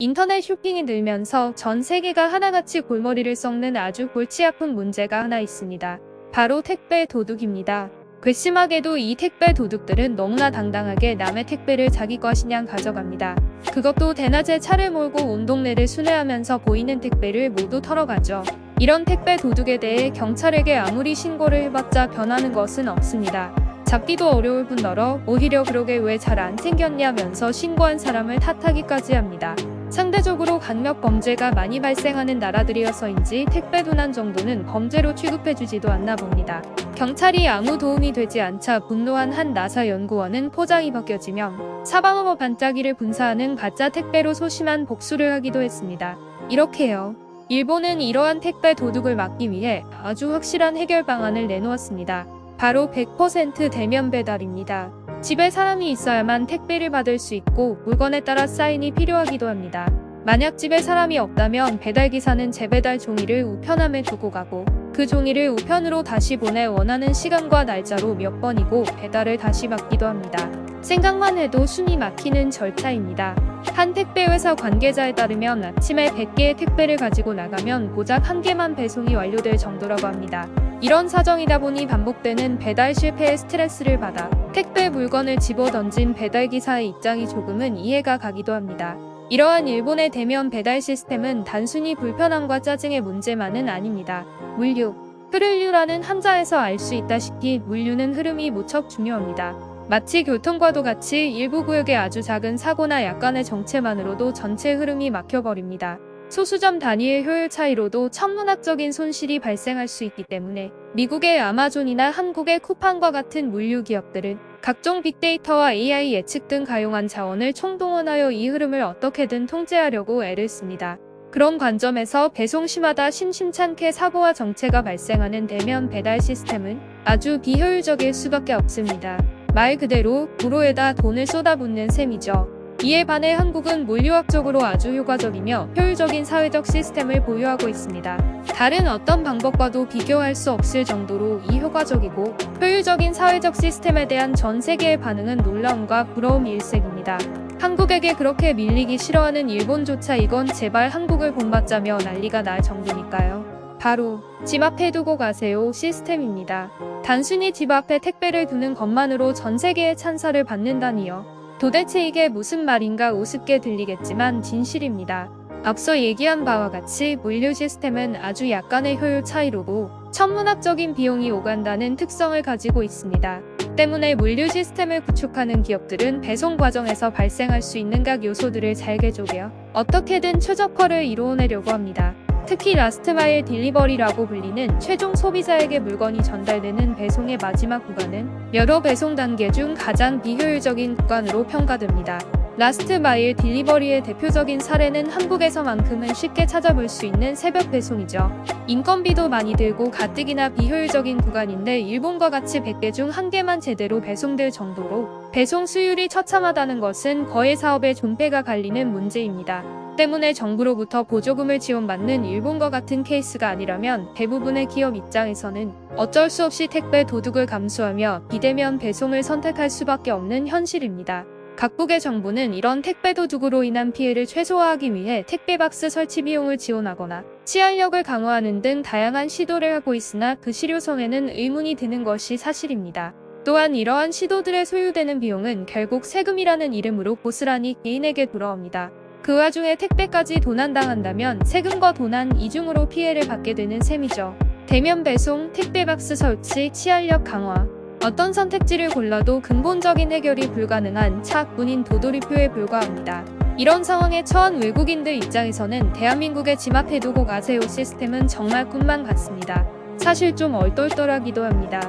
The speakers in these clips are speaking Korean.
인터넷 쇼핑이 늘면서 전 세계가 하나같이 골머리를 썩는 아주 골치 아픈 문제가 하나 있습니다. 바로 택배 도둑입니다. 괘씸하게도 이 택배 도둑들은 너무나 당당하게 남의 택배를 자기 것이냥 가져갑니다. 그것도 대낮에 차를 몰고 온 동네를 순회하면서 보이는 택배를 모두 털어가죠. 이런 택배 도둑에 대해 경찰에게 아무리 신고를 해봤자 변하는 것은 없습니다. 잡기도 어려울 뿐더러 오히려 그러게 왜 잘 안 챙겼냐면서 신고한 사람을 탓하기까지 합니다. 상대적으로 강력 범죄가 많이 발생하는 나라들이어서인지 택배 도난 정도는 범죄로 취급해주지도 않나 봅니다. 경찰이 아무 도움이 되지 않자 분노한 한 나사 연구원은 포장이 벗겨지면 사방으로 반짝이를 분사하는 가짜 택배로 소심한 복수를 하기도 했습니다. 이렇게요. 일본은 이러한 택배 도둑을 막기 위해 아주 확실한 해결 방안을 내놓았습니다. 바로 100% 대면 배달입니다. 집에 사람이 있어야만 택배를 받을 수 있고 물건에 따라 사인이 필요하기도 합니다. 만약 집에 사람이 없다면 배달기사는 재배달 종이를 우편함에 두고 가고 그 종이를 우편으로 다시 보내 원하는 시간과 날짜로 몇 번이고 배달을 다시 받기도 합니다. 생각만 해도 숨이 막히는 절차입니다. 한 택배회사 관계자에 따르면 아침에 100개의 택배를 가지고 나가면 고작 한 개만 배송이 완료될 정도라고 합니다. 이런 사정이다 보니 반복되는 배달 실패에 스트레스를 받아 택배 물건을 집어 던진 배달기사의 입장이 조금은 이해가 가기도 합니다. 이러한 일본의 대면 배달 시스템은 단순히 불편함과 짜증의 문제만은 아닙니다. 물류. 흐를류라는 한자에서 알 수 있다시피 물류는 흐름이 무척 중요합니다. 마치 교통과도 같이 일부 구역의 아주 작은 사고나 약간의 정체만으로도 전체 흐름이 막혀버립니다. 소수점 단위의 효율 차이로도 천문학적인 손실이 발생할 수 있기 때문에 미국의 아마존이나 한국의 쿠팡과 같은 물류 기업들은 각종 빅데이터와 AI 예측 등 가용한 자원을 총동원하여 이 흐름을 어떻게든 통제하려고 애를 씁니다. 그런 관점에서 배송 시마다 심심찮게 사고와 정체가 발생하는 대면 배달 시스템은 아주 비효율적일 수밖에 없습니다. 말 그대로 불호에다 돈을 쏟아붓는 셈이죠. 이에 반해 한국은 물류학적으로 아주 효과적이며 효율적인 사회적 시스템을 보유하고 있습니다. 다른 어떤 방법과도 비교할 수 없을 정도로 이 효과적이고 효율적인 사회적 시스템에 대한 전 세계의 반응은 놀라움과 부러움이 일색입니다. 한국에게 그렇게 밀리기 싫어하는 일본조차 이건 제발 한국을 본받자며 난리가 날 정도니까요. 바로 집 앞에 두고 가세요 시스템입니다. 단순히 집 앞에 택배를 두는 것만으로 전 세계의 찬사를 받는다니요. 도대체 이게 무슨 말인가 우습게 들리겠지만 진실입니다. 앞서 얘기한 바와 같이 물류 시스템은 아주 약간의 효율 차이로도 천문학적인 비용이 오간다는 특성을 가지고 있습니다. 때문에 물류 시스템을 구축하는 기업들은 배송 과정에서 발생할 수 있는 각 요소들을 잘게 쪼개 어떻게든 최적화를 이루어내려고 합니다. 특히 라스트 마일 딜리버리라고 불리는 최종 소비자에게 물건이 전달되는 배송의 마지막 구간은 여러 배송 단계 중 가장 비효율적인 구간으로 평가됩니다. 라스트 마일 딜리버리의 대표적인 사례는 한국에서만큼은 쉽게 찾아볼 수 있는 새벽 배송이죠. 인건비도 많이 들고 가뜩이나 비효율적인 구간인데 일본과 같이 100개 중 한 개만 제대로 배송될 정도로 배송 수율이 처참하다는 것은 거의 사업의 존폐가 갈리는 문제입니다. 때문에 정부로부터 보조금을 지원받는 일본과 같은 케이스가 아니라면 대부분의 기업 입장에서는 어쩔 수 없이 택배 도둑을 감수하며 비대면 배송을 선택할 수밖에 없는 현실입니다. 각국의 정부는 이런 택배 도둑으로 인한 피해를 최소화하기 위해 택배박스 설치 비용을 지원하거나 치안력을 강화하는 등 다양한 시도를 하고 있으나 그 실효성에는 의문이 드는 것이 사실입니다. 또한 이러한 시도들에 소요되는 비용은 결국 세금이라는 이름으로 고스란히 개인에게 돌아옵니다. 그 와중에 택배까지 도난당한다면 세금과 도난 이중으로 피해를 받게 되는 셈이죠. 대면 배송, 택배 박스 설치, 치안력 강화. 어떤 선택지를 골라도 근본적인 해결이 불가능한 착문인 도돌이표에 불과합니다. 이런 상황에 처한 외국인들 입장에서는 대한민국의 집 앞에 두고 가세요 시스템은 정말 꿈만 같습니다. 사실 좀 얼떨떨하기도 합니다.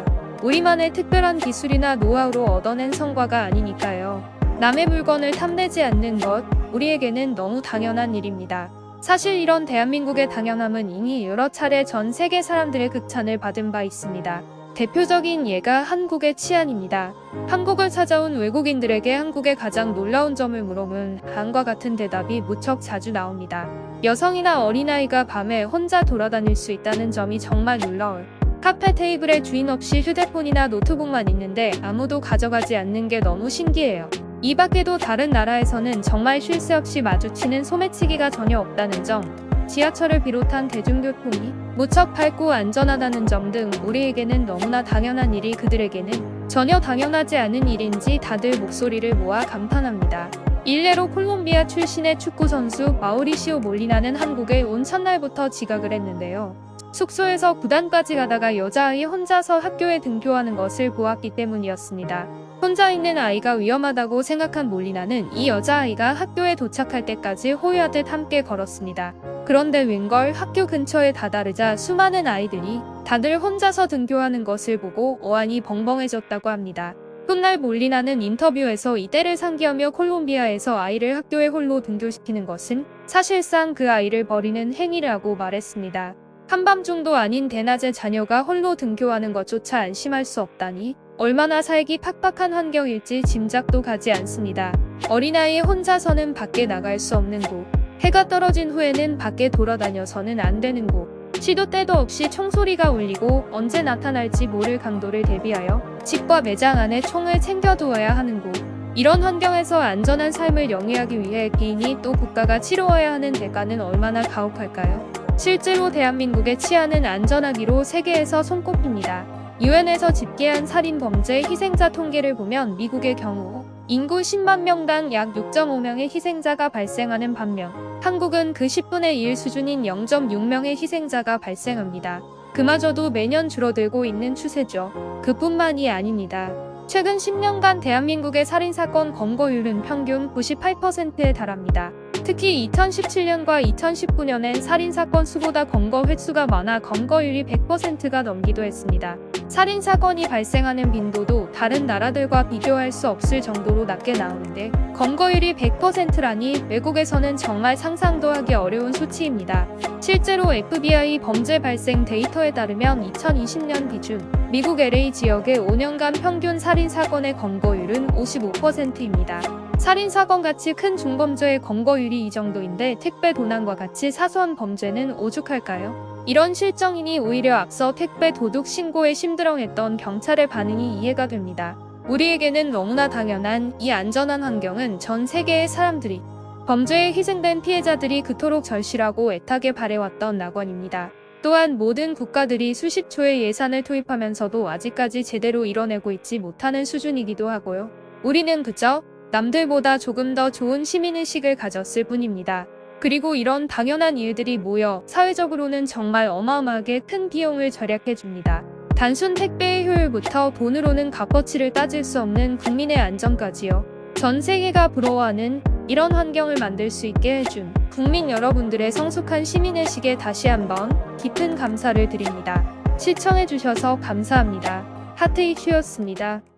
우리만의 특별한 기술이나 노하우로 얻어낸 성과가 아니니까요. 남의 물건을 탐내지 않는 것, 우리에게는 너무 당연한 일입니다. 사실 이런 대한민국의 당연함은 이미 여러 차례 전 세계 사람들의 극찬을 받은 바 있습니다. 대표적인 예가 한국의 치안입니다. 한국을 찾아온 외국인들에게 한국의 가장 놀라운 점을 물어보면 다음과 같은 대답이 무척 자주 나옵니다. 여성이나 어린아이가 밤에 혼자 돌아다닐 수 있다는 점이 정말 놀라워요. 카페 테이블에 주인 없이 휴대폰이나 노트북만 있는데 아무도 가져가지 않는 게 너무 신기해요. 이 밖에도 다른 나라에서는 정말 쉴 새 없이 마주치는 소매치기가 전혀 없다는 점, 지하철을 비롯한 대중교통이 무척 밝고 안전하다는 점 등 우리에게는 너무나 당연한 일이 그들에게는 전혀 당연하지 않은 일인지 다들 목소리를 모아 감탄합니다. 일례로 콜롬비아 출신의 축구 선수 마우리시오 몰리나는 한국에 온 첫날부터 지각을 했는데요. 숙소에서 구단까지 가다가 여자아이 혼자서 학교에 등교하는 것을 보았기 때문이었습니다. 혼자 있는 아이가 위험하다고 생각한 몰리나는 이 여자아이가 학교에 도착할 때까지 호위하듯 함께 걸었습니다. 그런데 웬걸 학교 근처에 다다르자 수많은 아이들이 다들 혼자서 등교하는 것을 보고 어안이 벙벙해졌다고 합니다. 훗날 몰리나는 인터뷰에서 이때를 상기하며 콜롬비아에서 아이를 학교에 홀로 등교시키는 것은 사실상 그 아이를 버리는 행위라고 말했습니다. 한밤중도 아닌 대낮에 자녀가 홀로 등교하는 것조차 안심할 수 없다니 얼마나 살기 팍팍한 환경일지 짐작도 가지 않습니다. 어린아이 혼자서는 밖에 나갈 수 없는 곳, 해가 떨어진 후에는 밖에 돌아다녀서는 안 되는 곳, 시도 때도 없이 총소리가 울리고 언제 나타날지 모를 강도를 대비하여 집과 매장 안에 총을 챙겨두어야 하는 곳. 이런 환경에서 안전한 삶을 영위하기 위해 개인이 또 국가가 치루어야 하는 대가는 얼마나 가혹할까요? 실제로 대한민국의 치안은 안전하기로 세계에서 손꼽힙니다. 유엔에서 집계한 살인 범죄 희생자 통계를 보면 미국의 경우 인구 10만 명당 약 6.5명의 희생자가 발생하는 반면 한국은 그 10분의 1 수준인 0.6명의 희생자가 발생합니다. 그마저도 매년 줄어들고 있는 추세죠. 그뿐만이 아닙니다. 최근 10년간 대한민국의 살인사건 검거율은 평균 98%에 달합니다. 특히 2017년과 2019년엔 살인사건 수보다 검거 횟수가 많아 검거율이 100%가 넘기도 했습니다. 살인사건이 발생하는 빈도도 다른 나라들과 비교할 수 없을 정도로 낮게 나오는데 검거율이 100%라니 외국에서는 정말 상상도 하기 어려운 수치입니다. 실제로 FBI 범죄 발생 데이터에 따르면 2020년 기준 미국 LA 지역의 5년간 평균 살인사건의 검거율은 55%입니다. 살인사건 같이 큰 중범죄의 검거율 이 이 정도인데 택배 도난과 같이 사소한 범죄는 오죽할까요? 이런 실정이니 오히려 앞서 택배 도둑 신고에 심드렁했던 경찰의 반응이 이해가 됩니다. 우리에게는 너무나 당연한 이 안전한 환경은 전 세계의 사람들이 범죄에 희생된 피해자들이 그토록 절실하고 애타게 바래왔던 낙원입니다. 또한 모든 국가들이 수십 조의 예산을 투입하면서도 아직까지 제대로 이뤄내고 있지 못하는 수준이기도 하고요. 우리는 그저 남들보다 조금 더 좋은 시민의식을 가졌을 뿐입니다. 그리고 이런 당연한 일들이 모여 사회적으로는 정말 어마어마하게 큰 비용을 절약해 줍니다. 단순 택배의 효율부터 돈으로는 값어치를 따질 수 없는 국민의 안전까지요. 전 세계가 부러워하는 이런 환경을 만들 수 있게 해준 국민 여러분들의 성숙한 시민의식에 다시 한번 깊은 감사를 드립니다. 시청해주셔서 감사합니다. 하트 이슈였습니다.